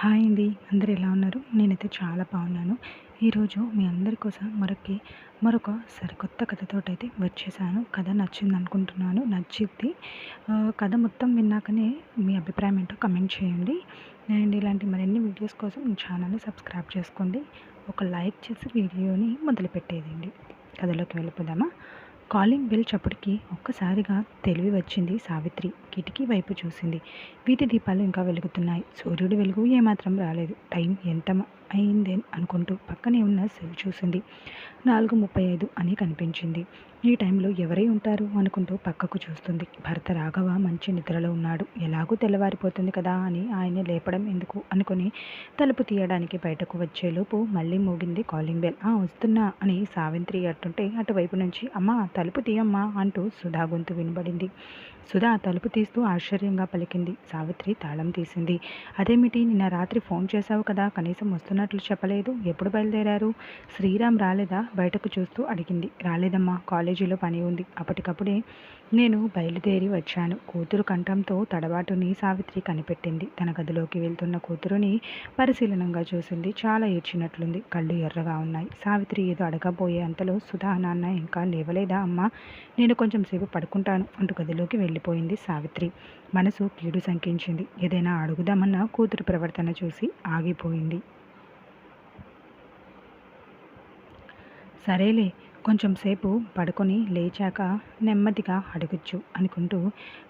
Hi అండి. అందరు ఎలా ఉన్నారు? నేనైతే చాలా బాగున్నాను. ఈరోజు మీ అందరి కోసం మరొక మరొక సరికొత్త కథతోటి అయితే వచ్చేసాను. కథ నచ్చింది అనుకుంటున్నాను నచ్చిద్ది కథ మొత్తం విన్నాకనే మీ అభిప్రాయం ఏంటో కమెంట్ చేయండి. అండ్ ఇలాంటి మరిన్ని వీడియోస్ కోసం మీ ఛానల్ని సబ్స్క్రైబ్ చేసుకోండి. ఒక లైక్ చేసి వీడియోని మొదలుపెట్టేదండి కథలోకి వెళ్ళిపోదామా? కాలింగ్ బెల్ చప్పుడుకి ఒక్కసారిగా తెలివి వచ్చింది సావిత్రి. కిటికీ వైపు చూసింది. వీధి దీపాలు ఇంకా వెలుగుతున్నాయి. సూర్యుడి వెలుగు ఏమాత్రం రాలేదు. టైం ఎంత అయిందే అనుకుంటూ పక్కనే ఉన్న సెల్ చూసింది. నాలుగు ముప్పై ఐదు అని కనిపించింది. ఈ టైంలో ఎవరై ఉంటారు అనుకుంటూ పక్కకు చూస్తుంది. భర్త రాఘవ మంచి నిద్రలో ఉన్నాడు. ఎలాగూ తెల్లవారిపోతుంది కదా అని ఆయన లేపడం ఎందుకు అనుకుని తలుపు తీయడానికి బయటకు వచ్చేలోపు మళ్ళీ మోగింది కాలింగ్ బెల్. ఆ వస్తున్నా అని సావిత్రి అంటుంటే అటువైపు నుంచి అమ్మా తలుపు తీయమ్మా అంటూ సుధా గొంతు వినబడింది. సుధా తలుపు తీస్తూ ఆశ్చర్యంగా పలికింది. సావిత్రి తాళం తీసింది. అదేమిటి నిన్న రాత్రి ఫోన్ చేశావు కదా? కనీసం వస్తున్నట్లు చెప్పలేదు. ఎప్పుడు బయలుదేరారు? శ్రీరామ్ రాలేదా? బయటకు చూస్తూ అడిగింది. రాలేదమ్మా కాలేజీలో పని ఉంది. అప్పటికప్పుడే నేను బయలుదేరి వచ్చాను. కూతురు కంఠంతో తడబాటుని సావిత్రి కనిపెట్టింది. తన గదిలోకి వెళ్తున్న కూతురుని పరిశీలనంగా చూసింది. చాలా ఏడ్చినట్లుంది. కళ్ళు ఎర్రగా ఉన్నాయి. సావిత్రి ఏదో అడగబోయే అంతలో సుధా నాన్న ఇంకా లేవలేదా అమ్మా? నేను కొంచెం సేపు పడుకుంటాను అంటూ గదిలోకి వెళ్ళిపోయింది సావిత్రి. మనసు కీడు శంకించింది. ఏదైనా అడుగుదామన్న కూతురు ప్రవర్తన చూసి ఆగిపోయింది. సరేలే కొంచెం సేపు పడుకొని లేచాక నెమ్మదిగా అడగచ్చు అనుకుంటూ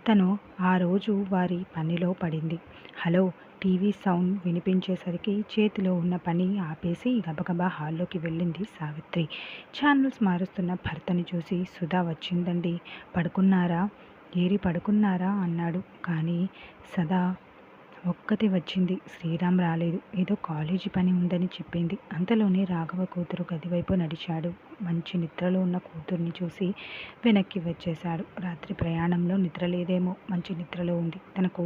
తను ఆ రోజు వారి పనిలో పడింది. హలో టీవీ సౌండ్ వినిపించేసరికి చేతిలో ఉన్న పని ఆపేసి గబగబా హాల్లోకి వెళ్ళింది సావిత్రి. ఛానల్స్ మారుస్తున్న భర్తని చూసి సుధా వచ్చిందండి. పడుకున్నారా? ఏరి పడుకున్నారా? అన్నాడు. కానీ సదా ఒక్కతే వచ్చింది. శ్రీరామ్ రాలేదు. ఏదో కాలేజీ పని ఉందని చెప్పింది. అంతలోనే రాఘవ కూతురు గదివైపు నడిచాడు. మంచి నిద్రలో ఉన్న కూతుర్ని చూసి వెనక్కి వచ్చేశాడు. రాత్రి ప్రయాణంలో నిద్ర లేదేమో మంచి నిద్రలో ఉంది. తనకు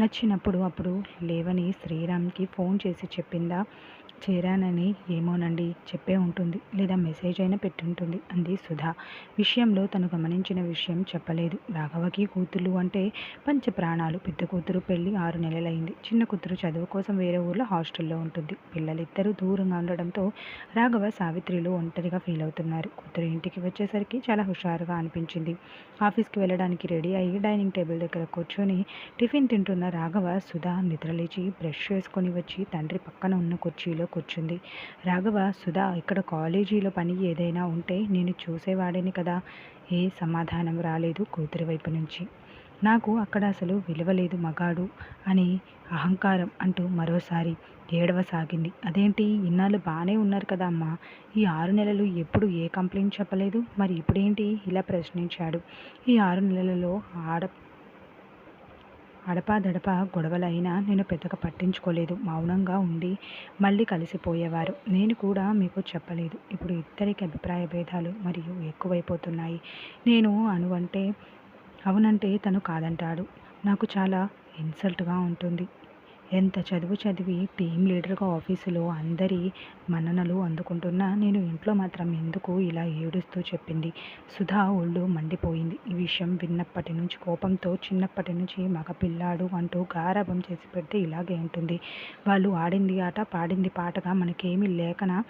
నచ్చినప్పుడు అప్పుడు లేవని శ్రీరామ్కి ఫోన్ చేసి చెప్పిందా చేరానని ఏమోనండి చెప్పే ఉంటుంది లేదా మెసేజ్ అయినా పెట్టుంటుంది అంది సుధా. విషయంలో తను గమనించిన విషయం చెప్పలేదు. రాఘవకి కూతురు అంటే పంచ ప్రాణాలు. పెద్ద కూతురు పెళ్ళి ఆరు నెలలైంది. చిన్న కూతురు చదువు కోసం వేరే ఊర్లో హాస్టల్లో ఉంటుంది. పిల్లలిద్దరూ దూరంగా ఉండడంతో రాఘవ సావిత్రిలో ఒంటరిగా ఫీల్ అవుతున్నారు. కూతురు ఇంటికి వచ్చేసరికి చాలా హుషారుగా అనిపించింది. ఆఫీస్కి వెళ్ళడానికి రెడీ అయ్యి డైనింగ్ టేబుల్ దగ్గర కూర్చొని టిఫిన్ తింటున్న రాఘవ సుధా నిద్రలేచి బ్రష్ చేసుకొని వచ్చి తండ్రి పక్కన ఉన్న కుర్చీలో కూర్చుంది. రాఘవ సుధా ఇక్కడ కాలేజీలో పని ఏదైనా ఉంటే నేను చూసేవాడిని కదా? ఏ సమాధానం రాలేదు కూతురి వైపు నుంచి. నాకు అక్కడ అసలు విలువలేదు మగాడు అని అహంకారం అంటూ మరోసారి ఏడవసాగింది అదేంటి? ఇన్నాళ్ళు బాగానే ఉన్నారు కదా అమ్మా. ఈ ఆరు నెలలు ఎప్పుడు ఏ కంప్లైంట్ చెప్పలేదు? మరి ఇప్పుడేంటి? ఇలా ప్రశ్నించాడు. ఈ ఆరు నెలలలో ఆడ అడపాదడప గొడవలైనా నేను పెద్దగా పట్టించుకోలేదు. మౌనంగా ఉండి మళ్ళీ కలిసిపోయేవారు. నేను కూడా మీకు చెప్పలేదు. ఇప్పుడు ఇద్దరికి అభిప్రాయ భేదాలు మరియు ఎక్కువైపోతున్నాయి. నేను అనువంటే అవునంటే తను కాదంటాడు. నాకు చాలా ఇన్సల్ట్గా ఉంటుంది. ఎంత చదువు చదివి టీం లీడర్గా ఆఫీసులో అందరి మన్ననలు అందుకుంటున్నా నేను ఇంట్లో మాత్రం ఎందుకు ఇలా ఏడుస్తూ చెప్పింది? సుధా ఒళ్ళు మండిపోయింది. ఈ విషయం విన్నప్పటి నుంచి కోపంతో చిన్నప్పటి నుంచి మగ పిల్లాడు అంటూ గారాభం చేసి పెడితే ఇలాగే ఉంటుంది. వాళ్ళు ఆడింది ఆట పాడింది పాటగా మనకేమీ లేకనా?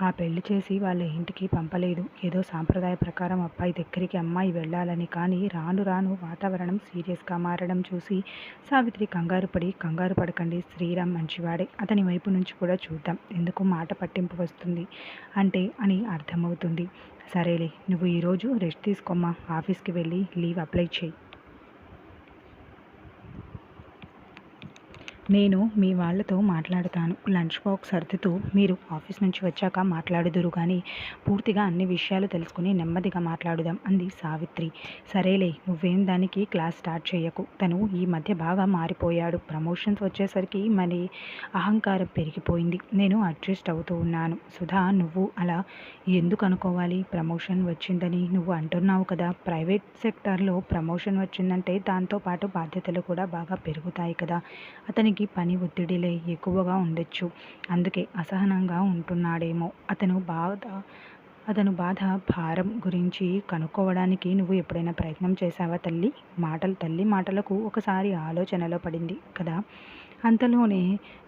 ఆ పెళ్ళి చేసి వాళ్ళ ఇంటికి పంపలేదు. ఏదో సాంప్రదాయ ప్రకారం అబ్బాయి దగ్గరికి అమ్మాయి వెళ్ళాలని కానీ రాను రాను వాతావరణం సీరియస్గా మారడం చూసి సావిత్రి కంగారు పడి కంగారు పడకండి. శ్రీరామ్ మంచివాడే. అతని వైపు నుంచి కూడా చూద్దాం. ఎందుకు మాట పట్టింపు వస్తుంది అంటే అని అర్థమవుతుంది. సరేలే నువ్వు ఈరోజు రెస్ట్ తీసుకోమ్మా. ఆఫీస్కి వెళ్ళి లీవ్ అప్లై చేయి. నేను మీ వాళ్ళతో మాట్లాడతాను. లంచ్ బాక్స్ సర్దుతూ మీరు ఆఫీస్ నుంచి వచ్చాక మాట్లాడుదురు కానీ పూర్తిగా అన్ని విషయాలు తెలుసుకుని నెమ్మదిగా మాట్లాడుదాం అంది సావిత్రి. సరేలే నువ్వేం దానికి క్లాస్ స్టార్ట్ చేయకు. తను ఈ మధ్య బాగా మారిపోయాడు. ప్రమోషన్స్ వచ్చేసరికి మరి అహంకారం పెరిగిపోయింది. నేను అడ్జస్ట్ అవుతూ ఉన్నాను. సుధా నువ్వు అలా ఎందుకు అనుకోవాలి? ప్రమోషన్ వచ్చిందని నువ్వు అంటున్నావు కదా. ప్రైవేట్ సెక్టార్లో ప్రమోషన్ వచ్చిందంటే దాంతోపాటు బాధ్యతలు కూడా బాగా పెరుగుతాయి కదా. అతనికి పని ఒత్తిడిలే ఎక్కువగా ఉండొచ్చు. అందుకే అసహనంగా ఉంటున్నాడేమో. అతను బాధ అతను బాధ భారం గురించి కనుక్కోవడానికి నువ్వు ఎప్పుడైనా ప్రయత్నం చేశావా తల్లి? మాటలు తల్లి మాటలకు ఒకసారి ఆలోచనలో పడింది కదా? అంతలోనే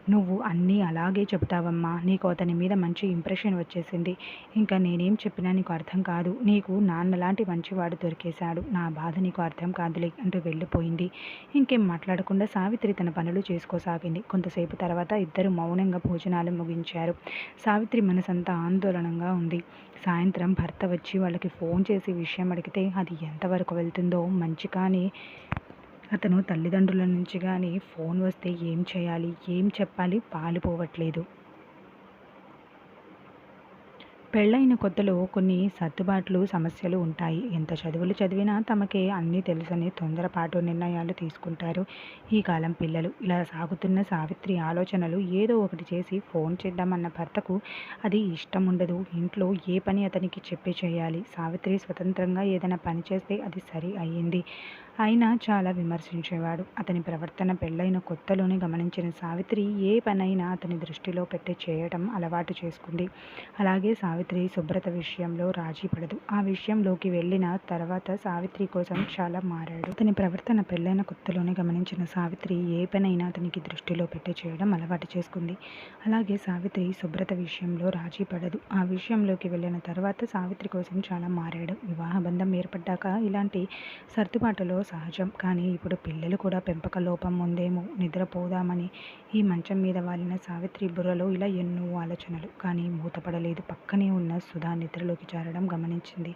నువ్వు అన్నీ అలాగే చెబుతావమ్మా నీకు అతని మీద మంచి ఇంప్రెషన్ వచ్చేసింది. ఇంకా నేనేం చెప్పినా నీకు అర్థం కాదు. నీకు నాన్నలాంటి మంచివాడు దొరికేశాడు. నా బాధ నీకు అర్థం కాదులే అంటూ వెళ్ళిపోయింది. ఇంకేం మాట్లాడకుండా సావిత్రి తన పనులు చేసుకోసాగింది. కొంతసేపు తర్వాత ఇద్దరు మౌనంగా భోజనాలు ముగించారు. సావిత్రి మనసంతా ఆందోళనంగా ఉంది. సాయంత్రం భర్త వచ్చి వాళ్ళకి ఫోన్ చేసి విషయం అడిగితే అది ఎంతవరకు వెళ్తుందో మంచి కానీ అతను తల్లిదండ్రుల నుంచి కానీ ఫోన్ వస్తే ఏం చేయాలి ఏం చెప్పాలి పాలుపోవట్లేదు పెళ్ళైన కొత్తలో కొన్ని సర్దుబాట్లు సమస్యలు ఉంటాయి. ఎంత చదువులు చదివినా తమకే అన్నీ తెలుసని తొందరపాటు నిర్ణయాలు తీసుకుంటారు. ఈ కాలం పిల్లలు. ఇలా సాగుతున్న సావిత్రి ఆలోచనలు ఏదో ఒకటి చేసి ఫోన్ చేద్దామన్న భర్తకు అది ఇష్టం ఉండదు ఇంట్లో ఏ పని అతనికి చెప్పి చేయాలి? సావిత్రి స్వతంత్రంగా ఏదైనా పని చేస్తే అది సరి అయ్యింది. అయినా చాలా విమర్శించేవాడు. అతని ప్రవర్తన పెళ్ళైన కొత్తలోనే గమనించిన సావిత్రి ఏ పనైనా అతని దృష్టిలో పెట్టి చేయటం అలవాటు చేసుకుంది. అలాగే సావిత్రి సావిత్రి శుభ్రత విషయంలో రాజీ పడదు. ఆ విషయంలోకి వెళ్ళిన తర్వాత సావిత్రి కోసం చాలా మారాడు. అతని ప్రవర్తన పెళ్ళైన కొత్తలోనే గమనించిన సావిత్రి ఏ పనైనా అతనికి దృష్టిలో పెట్టి చేయడం అలవాటు చేసుకుంది. అలాగే సావిత్రి శుభ్రత విషయంలో రాజీ పడదు. ఆ విషయంలోకి వెళ్ళిన తర్వాత సావిత్రి కోసం చాలా మారాడు. వివాహ బంధం ఏర్పడ్డాక ఇలాంటి సర్దుబాటులో సహజం. కానీ ఇప్పుడు పిల్లలు కూడా పెంపక లోపం ఉందేమో నిద్రపోదామని ఈ మంచం మీద వాలిన సావిత్రి బుర్రలో ఇలా ఎన్నో ఆలోచనలు. కానీ మూతపడలేదు. పక్కనే ఉన్న సుధా నిద్రలోకి జారడం గమనించింది.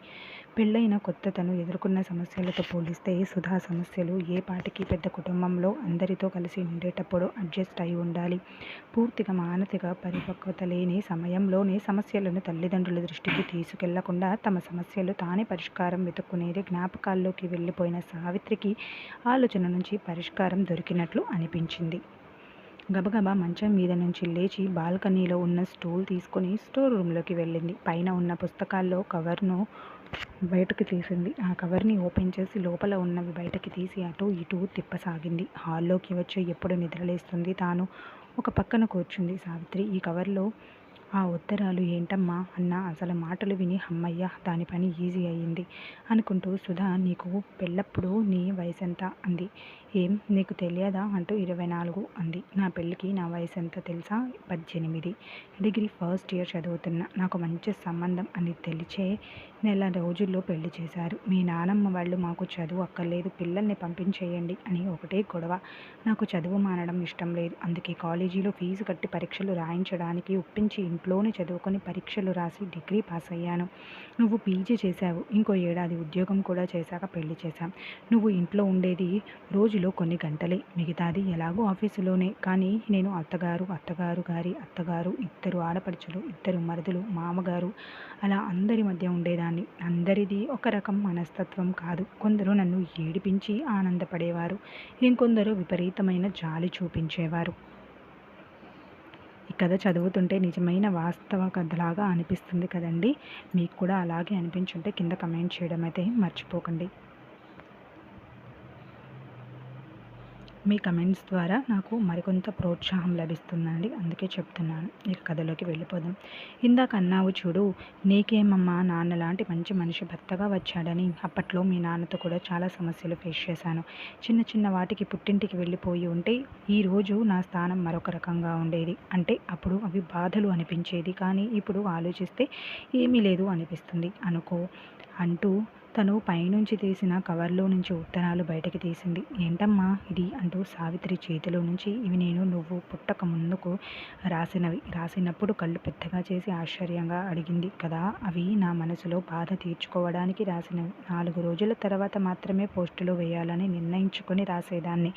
పెళ్ళైన కొత్త తను ఎదుర్కొన్న సమస్యలతో పోలిస్తే సుధా సమస్యలు ఏ పాటికి పెద్ద కుటుంబంలో అందరితో కలిసి ఉండేటప్పుడు అడ్జస్ట్ అయి ఉండాలి. పూర్తిగా మానసిక పరిపక్వత లేని సమయంలోనే సమస్యలను తల్లిదండ్రుల దృష్టికి తీసుకెళ్ళకుండా తమ సమస్యలు తానే పరిష్కారం వెతుక్కునేది జ్ఞాపకాల్లోకి వెళ్ళిపోయిన సావిత్రికి ఆలోచన నుంచి పరిష్కారం దొరికినట్లు అనిపించింది. గబగబా మంచం మీద నుంచి లేచి బాల్కనీలో ఉన్న స్టూల్ తీసుకొని స్టోర్ రూమ్లోకి వెళ్ళింది. పైన ఉన్న పుస్తకాల్లో కవర్ను బయటకు తీసింది. ఆ కవర్ని ఓపెన్ చేసి లోపల ఉన్నవి బయటకి తీసి అటు ఇటు తిప్పసాగింది. హాల్లోకి వచ్చి ఎప్పుడు నిద్రలేస్తుంది? తాను ఒక పక్కన కూర్చుంది. సావిత్రి ఈ కవర్లో ఆ ఉత్తరాలు ఏంటమ్మా అన్న అసలు మాటలు విని అమ్మయ్య దాని పని ఈజీ అయ్యింది అనుకుంటూ సుధా నీకు పెళ్ళప్పుడు నీ వయసెంత? అంది. ఏం నీకు తెలియదా? అంటూ ఇరవై నాలుగు అంది. నా పెళ్ళికి నా వయసు ఎంత తెలుసా? పద్దెనిమిది. డిగ్రీ ఫస్ట్ ఇయర్ చదువుతున్నా. నాకు మంచి సంబంధం అని తెలిచే నెల రోజుల్లో పెళ్ళి చేశారు. మీ నానమ్మ వాళ్ళు మాకు చదువు అక్కర్లేదు. పిల్లల్ని పంపించేయండి అని ఒకటే గొడవ. నాకు చదువు మానడం ఇష్టం లేదు. అందుకే కాలేజీలో ఫీజు కట్టి పరీక్షలు రాయించడానికి ఒప్పించి ఇంట్లోనే చదువుకొని పరీక్షలు రాసి డిగ్రీ పాస్ అయ్యాను. నువ్వు పీజీ చేశావు. ఇంకో ఏడాది ఉద్యోగం కూడా చేశాక పెళ్ళి చేశాం. నువ్వు ఇంట్లో ఉండేది రోజు రోజులో కొన్ని గంటలే. మిగతాది ఎలాగో ఆఫీసులోనే. కానీ నేను అత్తగారు అత్తగారు గారి అత్తగారు ఇద్దరు ఆడపడుచులు ఇద్దరు మరదలు మామగారు అలా అందరి మధ్య ఉండేదాన్ని. అందరిది ఒక రకం మనస్తత్వం కాదు. కొందరు నన్ను ఏడిపించి ఆనందపడేవారు. ఇంకొందరు విపరీతమైన జాలి చూపించేవారు. ఈ కథ చదువుతుంటే నిజమైన వాస్తవ కథలాగా అనిపిస్తుంది కదండి? మీకు కూడా అలాగే అనిపించుంటే కింద కమెంట్ చేయడం అయితే మర్చిపోకండి. మీ కమెంట్స్ ద్వారా నాకు మరికొంత ప్రోత్సాహం లభిస్తుందండి. అందుకే చెప్తున్నాను. ఈ కథలోకి వెళ్ళిపోదాం. ఇందాక అన్నావు చూడు నీకేమమ్మా నాన్న లాంటి మంచి మనిషి భర్తగా వచ్చాడని అప్పట్లో మీ నాన్నతో కూడా చాలా సమస్యలు ఫేస్ చేశాను. చిన్న చిన్న వాటికి పుట్టింటికి వెళ్ళిపోయి ఉంటే ఈరోజు నా స్థానం మరొక రకంగా ఉండేది. అంటే అప్పుడు అవి బాధలు అనిపించేది. కానీ ఇప్పుడు ఆలోచిస్తే ఏమీ లేదు అనిపిస్తుంది. అనుకో. అంటూ తను పైనుంచి తీసిన కవర్లో నుంచి ఉత్తరాలు బయటకి తీసింది. ఏంటమ్మా ఇది? అంటూ సావిత్రి చేతిలో నుంచి ఇవి నేను నువ్వు పుట్టక ముందుకు రాసినవి. రాసినప్పుడు కళ్ళు పెద్దగా చేసి ఆశ్చర్యంగా అడిగింది. కదా అవి నా మనసులో బాధ తీర్చుకోవడానికి రాసినవి నాలుగు రోజుల తర్వాత మాత్రమే పోస్టులో వేయాలని నిర్ణయించుకొని రాసేదాన్ని.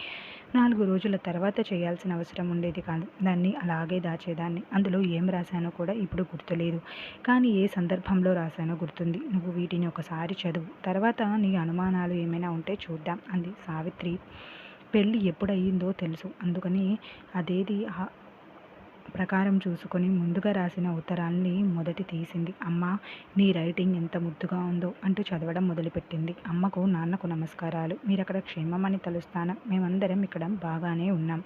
నాలుగు రోజుల తర్వాత చేయాల్సిన అవసరం ఉండేది కాదు. దాన్ని అలాగే దాచేదాన్ని. అందులో ఏం రాశానో కూడా ఇప్పుడు గుర్తులేదు. కానీ ఏ సందర్భంలో రాశానో గుర్తుంది. నువ్వు వీటిని ఒకసారి చదువు. తర్వాత నీ అనుమానాలు ఏమైనా ఉంటే చూద్దాం అంది సావిత్రి. పెళ్ళి ఎప్పుడయ్యిందో తెలుసు. అందుకని అదేది ఆ ప్రకారం చూసుకొని ముందుగా రాసిన ఉత్తరాల్ని మొదటి తీసింది. అమ్మ నీ రైటింగ్ ఎంత ముద్దుగా ఉందో అంటూ చదవడం మొదలుపెట్టింది. అమ్మకు నాన్నకు నమస్కారాలు. మీరక్కడ క్షేమమని తలుస్తాను? మేమందరం ఇక్కడ బాగానే ఉన్నాం.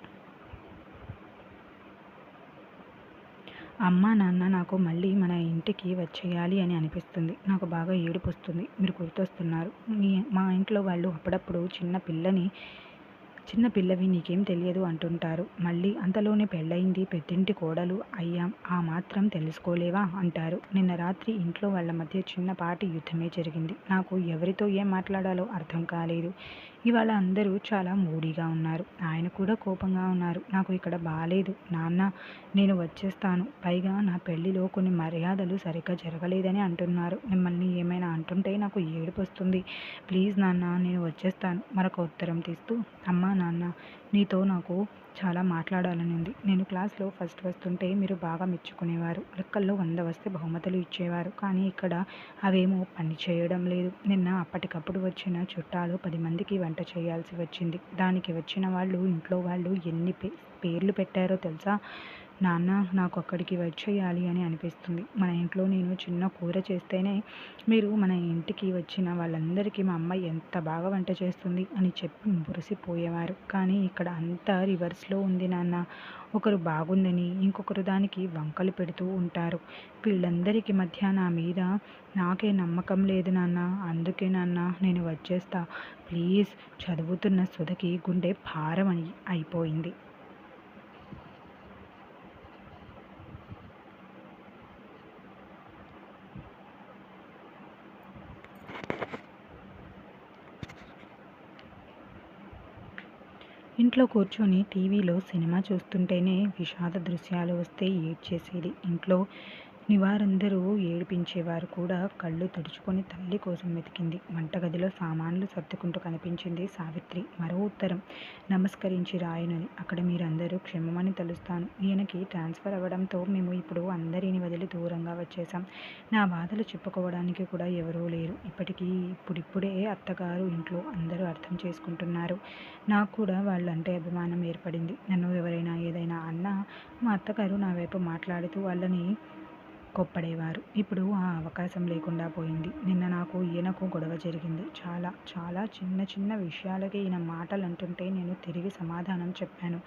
అమ్మ నాన్న నాకు మళ్ళీ మన ఇంటికి వచ్చేయాలి అని అనిపిస్తుంది. నాకు బాగా ఏడుపు వస్తుంది. మీరు గుర్తొస్తున్నారు. మీ మా ఇంట్లో వాళ్ళు అప్పుడప్పుడు చిన్న పిల్లని చిన్న పిల్లవి నీకేం తెలియదు అంటుంటారు. మళ్ళీ అంతలోనే పెళ్ళయింది పెద్దింటి కోడలు అయ్యాం. ఆ మాత్రం తెలుసుకోలేవా అంటారు. నిన్న రాత్రి ఇంట్లో వాళ్ళ మధ్య చిన్నపాటి యుద్ధమే జరిగింది. నాకు ఎవరితో ఏం మాట్లాడాలో అర్థం కాలేదు. ఇవాళ అందరూ చాలా మూడీగా ఉన్నారు. ఆయన కూడా కోపంగా ఉన్నారు. నాకు ఇక్కడ బాగాలేదు నాన్న నేను వచ్చేస్తాను. పైగా నా పెళ్ళిలో కొన్ని మర్యాదలు సరిగ్గా జరగలేదని అంటున్నారు. మిమ్మల్ని ఏమైనా అంటుంటే నాకు ఏడుపు వస్తుంది. ప్లీజ్ నాన్న నేను వచ్చేస్తాను. మరొక ఉత్తరం తీస్తూ అమ్మా నాన్న నీతో నాకు చాలా మాట్లాడాలని ఉంది. నేను క్లాస్లో ఫస్ట్ వస్తుంటే మీరు బాగా మెచ్చుకునేవారు. లెక్కల్లో వంద వస్తే బహుమతులు ఇచ్చేవారు. కానీ ఇక్కడ అవేమో పని చేయడం లేదు. నిన్న అప్పటికప్పుడు వచ్చిన చుట్టాలు పది మందికి వంట చేయాల్సి వచ్చింది. దానికి వచ్చిన వాళ్ళు ఇంట్లో వాళ్ళు ఎన్ని పే పేర్లు పెట్టారో తెలుసా? నాన్న నాకు అక్కడికి వచ్చేయాలి అని అనిపిస్తుంది. మన ఇంట్లో నేను చిన్న కూర చేస్తేనే మీరు మన ఇంటికి వచ్చిన వాళ్ళందరికీ మా అమ్మ ఎంత బాగా వంట చేస్తుంది అని చెప్పి మురిసిపోయేవారు. కానీ ఇక్కడ అంతా రివర్స్లో ఉంది నాన్న. ఒకరు బాగుందని ఇంకొకరు దానికి వంకలు పెడుతూ ఉంటారు. వీళ్ళందరికీ మధ్య నా మీద నాకే నమ్మకం లేదు నాన్న. అందుకే నాన్న నేను వచ్చేస్తా ప్లీజ్ చదువుతున్న సుధకి గుండె భారం అని అయిపోయింది. ఇంట్లో కూర్చొని టీవీలో సినిమా చూస్తుంటేనే విషాద దృశ్యాలు వస్తే ఏడ్చేసేది. ఇంట్లో నివారందరూ ఏడిపించేవారు కూడా కళ్ళు తుడుచుకొని తల్లి కోసం వెతికింది. వంటగదిలో సామాన్లు సర్దుకుంటూ కనిపించింది సావిత్రి. మరో ఉత్తరం నమస్కరించి రాయనని. అక్కడ మీరందరూ క్షమమని తలుస్తాను. ఈయనకి ట్రాన్స్ఫర్ అవ్వడంతో మేము ఇప్పుడు అందరిని వదిలి దూరంగా వచ్చేసాం నా బాధలు చెప్పుకోవడానికి కూడా ఎవరూ లేరు. ఇప్పటికీ ఇప్పుడిప్పుడే అత్తగారు ఇంట్లో అందరూ అర్థం చేసుకుంటున్నారు. నాకు కూడా వాళ్ళంటే అభిమానం ఏర్పడింది. నన్ను ఎవరైనా ఏదైనా అన్నా మా అత్తగారు నా వైపు మాట్లాడుతూ వాళ్ళని కొప్పడేవారు. ఇప్పుడు ఆ అవకాశం లేకుండా పోయింది. నిన్న నాకు ఈయనకు గొడవ జరిగింది. చాలా చాలా చిన్న చిన్న విషయాలకి ఈయన మాటలు అంటుంటే నేను తిరిగి సమాధానం చెప్పాను.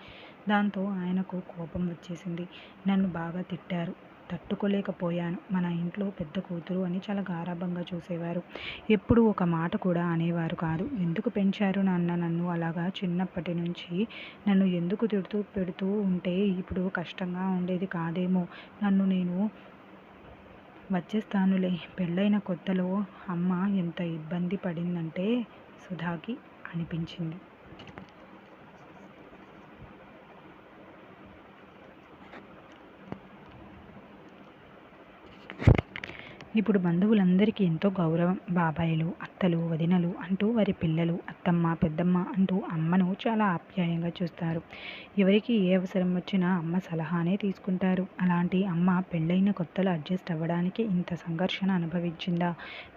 దాంతో ఆయనకు కోపం వచ్చేసింది. నన్ను బాగా తిట్టారు. తట్టుకోలేకపోయాను. మన ఇంట్లో పెద్ద కూతురు అని చాలా గారాభంగా చూసేవారు. ఎప్పుడు ఒక మాట కూడా అనేవారు కాదు. ఎందుకు పెంచారు నాన్న నన్ను అలాగా? చిన్నప్పటి నుంచి నన్ను ఎందుకు తిడుతూ పెడుతూ ఉంటే ఇప్పుడు కష్టంగా ఉండేది కాదేమో. నన్ను నేను వచ్చేస్తానులే పెళ్ళైన కొత్తలో అమ్మ ఎంత ఇబ్బంది పడిందంటే సుధాకి అనిపించింది. ఇప్పుడు బంధువులందరికీ ఎంతో గౌరవం. బాబాయిలు అత్తలు వదినలు అంటూ వారి పిల్లలు అత్తమ్మ పెద్దమ్మ అంటూ అమ్మను చాలా ఆప్యాయంగా చూస్తారు. ఎవరికి ఏ అవసరం వచ్చినా అమ్మ సలహానే తీసుకుంటారు. అలాంటి అమ్మ పెళ్ళైన కొత్తలో అడ్జస్ట్ అవ్వడానికి ఇంత సంఘర్షణ అనుభవించిందా?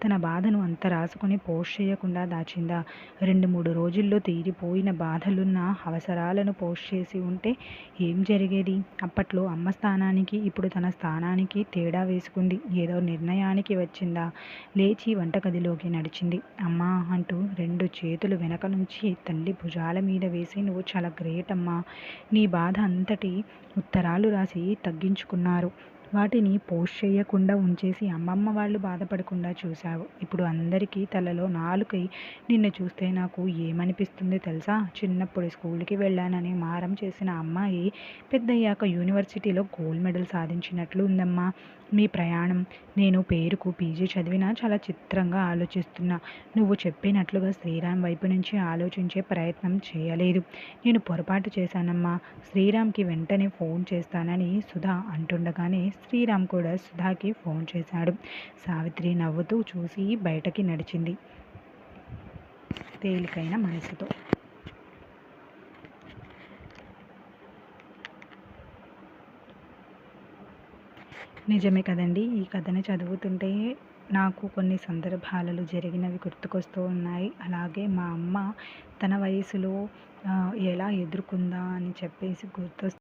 తన బాధను అంత రాసుకుని పోస్ట్ చేయకుండా దాచిందా? రెండు మూడు రోజుల్లో తీరిపోయిన బాధలున్న అవసరాలను పోస్ట్ చేసి ఉంటే ఏం జరిగేది? అప్పట్లో అమ్మ స్థానానికి ఇప్పుడు తన స్థానానికి తేడా వేసుకుంది. ఏదో నిర్ణయానికి వచ్చిందా? లేచి వంటగదిలోకి నడిచింది? అమ్మా అంటూ రెండు చేతులు వెనక నుంచి తల్లి భుజాల మీద వేసి నువ్వు చాలా గ్రేట్ అమ్మా నీ బాధ అంతటి ఉత్తరాలు రాసి తగ్గించుకున్నారు. వాటిని పోస్ట్ చేయకుండా ఉంచేసి అమ్మమ్మ వాళ్ళు బాధపడకుండా చూశావు. ఇప్పుడు అందరికీ తలలో నాలుకై నిన్ను చూస్తే నాకు ఏమనిపిస్తుంది తెలుసా? చిన్నప్పుడు స్కూల్కి వెళ్ళానని మారం చేసిన అమ్మాయి పెద్దయ్యాక యూనివర్సిటీలో గోల్డ్ మెడల్ సాధించినట్లు ఉందమ్మా. మీ ప్రయాణం నేను పేరుకు పీజీ చదివినా చాలా చిత్రంగా ఆలోచిస్తున్నా. నువ్వు చెప్పినట్లుగా శ్రీరామ్ వైపు నుంచి ఆలోచించే ప్రయత్నం చేయలేదు. నేను పొరపాటు చేశానమ్మా. శ్రీరామ్కి వెంటనే ఫోన్ చేస్తానని సుధా అంటుండగానే శ్రీరామ్ కూడా సుధాకి ఫోన్ చేశాడు. సావిత్రి నవ్వుతూ చూసి బయటకి నడిచింది తేలికైన మనసుతో. నిజమే కదండి ఈ కథని చదువుతుంటే నాకు కొన్ని సందర్భాలలో జరిగినవి గుర్తుకొస్తూ ఉన్నాయి. అలాగే మా అమ్మ తన వయసులో ఎలా ఎదుర్కొందా అని చెప్పేసి గుర్తొస్తు